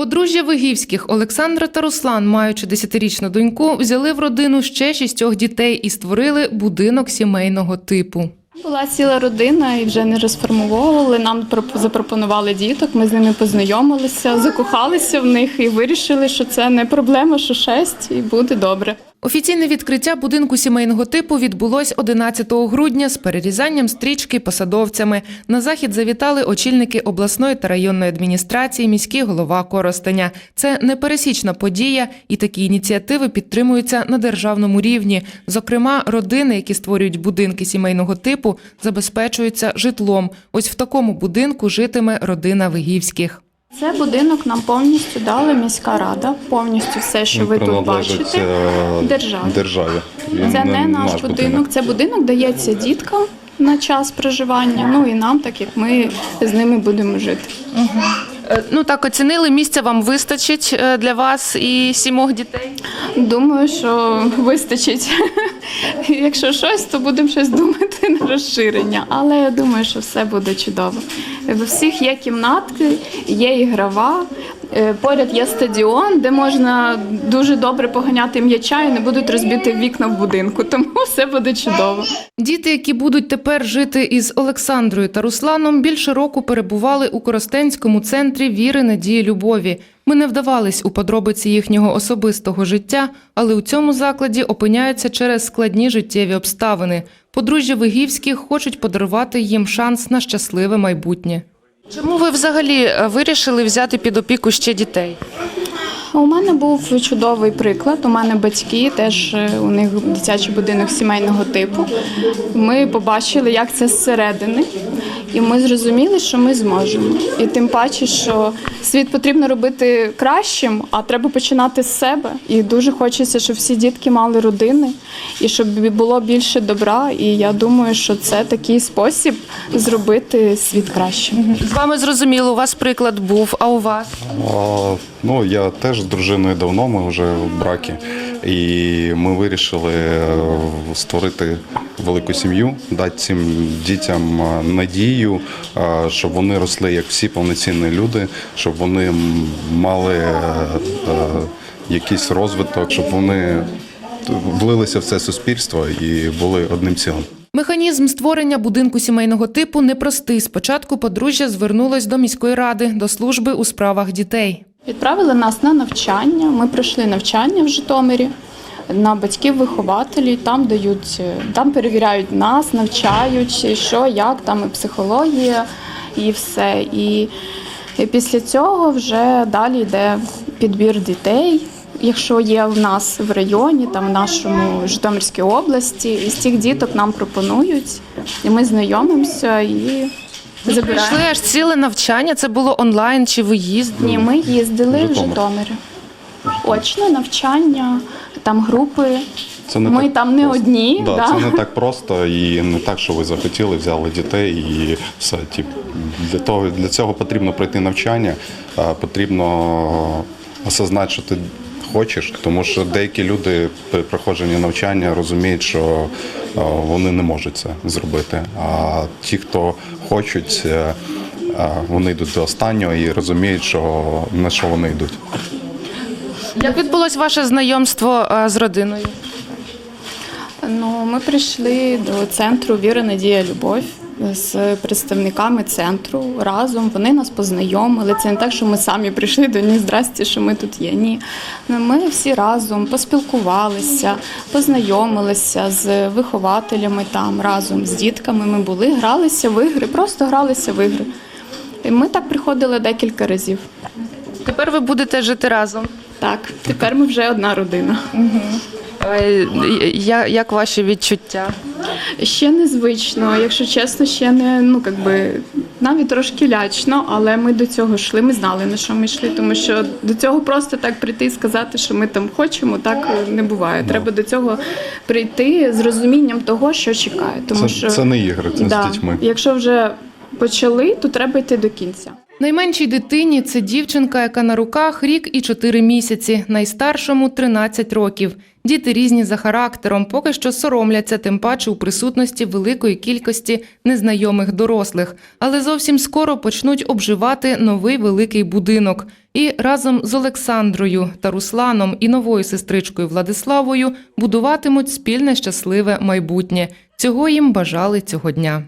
Подружжя Вигівських Олександра та Руслан, маючи десятирічну доньку, взяли в родину ще шістьох дітей і створили будинок сімейного типу. Була ціла родина і вже не розформовували. Нам проп- запропонували діток. Ми з ними познайомилися, закохалися в них і вирішили, що це не проблема, що шесть, і буде добре. Офіційне відкриття будинку сімейного типу відбулось 11 грудня з перерізанням стрічки посадовцями. На захід завітали очільники обласної та районної адміністрації, міський голова Коростеня. Це непересічна подія, і такі ініціативи підтримуються на державному рівні. Зокрема, родини, які створюють будинки сімейного типу, забезпечуються житлом. Ось в такому будинку житиме родина Вигівських. Це будинок нам повністю дала міська рада. Повністю все, що ви тут бачите, е, державі. державі. Це не наш будинок. Це будинок дається діткам на час проживання. Ну і нам, так як ми з ними будемо жити. Ну так оцінили місця вам вистачить е, для вас і сімох дітей. Думаю, що вистачить. Якщо щось, то будемо щось думати на розширення. Але я думаю, що все буде чудово. В усіх є кімнатки, є ігрова. Е, Поряд є стадіон, де можна дуже добре поганяти м'яча і не будуть розбити вікна в будинку. Тому все буде чудово. Діти, які будуть тепер жити із Олександрою та Русланом, більше року перебували у Коростенському центрі віри, надії, любові. Ми не вдавались у подробиці їхнього особистого життя, але у цьому закладі опиняються через складні життєві обставини. Подружжя Вигівських хочуть подарувати їм шанс на щасливе майбутнє. Чому ви взагалі е, вирішили взяти під опіку ще дітей? У мене був чудовий приклад. У мене батьки теж е, у них дитячий будинок сімейного типу. Ми побачили, як це зсередини, і ми зрозуміли, що ми зможемо. І тим паче, що світ потрібно робити кращим, а треба починати з себе. І дуже хочеться, щоб всі дітки мали родини і щоб було більше добра. І я думаю, що це такий спосіб зробити світ кращим. З вами зрозуміло, у вас приклад був, а у вас? А, ну, я теж з дружиною давно, ми вже в бракі. І ми вирішили е, створити велику сім'ю, дати цим дітям е, надію, е, щоб вони росли як всі повноцінні люди, щоб вони мали якийсь розвиток, щоб вони влилися в це суспільство і були одним цілим. Механізм створення будинку сімейного типу непростий. Спочатку подружжя звернулось до міської ради, до служби у справах дітей. Відправили нас на навчання. Ми пройшли навчання в Житомирі на батьків-вихователів. Там дають, е, там перевіряють нас, навчають, що, як, там і психологія, і все. І, і після цього вже далі йде підбір дітей. Якщо є в нас в районі, там в нашому Житомирській області, і з цих діток нам пропонують, і ми знайомимося і забираємо. Прийшли аж ціле навчання. Це було онлайн чи виїзд? Ні, ми їздили в Житомир. Житомир. Очне навчання, там групи. Це не Ми так там не просто. одні. Да, да. Це не так просто і не так, що ви захотіли, взяли дітей і все. Тип, для, того, для цього потрібно пройти навчання, а, потрібно осознати, що ти хочеш, тому що деякі люди при проходженні навчання розуміють, що вони не можуть це зробити. А ті, хто хочуть, е, вони йдуть до останнього і розуміють, що на що вони йдуть. Як відбулось ваше знайомство е, з родиною? Ну, ми прийшли до центру Віра, Надія, Любов з представниками центру разом. Вони нас познайомили. Це не так, що ми самі прийшли до них, здрасті, що ми тут є. Ні. Ми всі разом поспілкувалися, познайомилися з вихователями там разом з дітками. Ми були, гралися в ігри, просто гралися в ігри. І ми так приходили декілька разів. Тепер ви будете жити разом. Так, тепер ми вже одна родина. Я- Як ваші відчуття? Ще незвично, якщо чесно, ще не ну якби навіть трошки лячно, але ми до цього йшли. Ми знали на що ми йшли, тому що до цього просто так прийти і сказати, що ми там хочемо, так не буває. Треба до цього прийти з розумінням того, що чекає. Тому Це, що це не ігри, це да, з дітьми. якщо вже почали, то треба йти до кінця. Найменшій дитині це дівчинка, яка на руках рік і чотири місяці, найстаршому 13 років. Діти різні за характером, поки що соромляться, тим паче у присутності великої кількості незнайомих дорослих, але зовсім скоро почнуть обживати новий великий будинок. І разом з Олександрою та Русланом і новою сестричкою Владиславою будуватимуть спільне щасливе майбутнє. Цього їм бажали цього дня.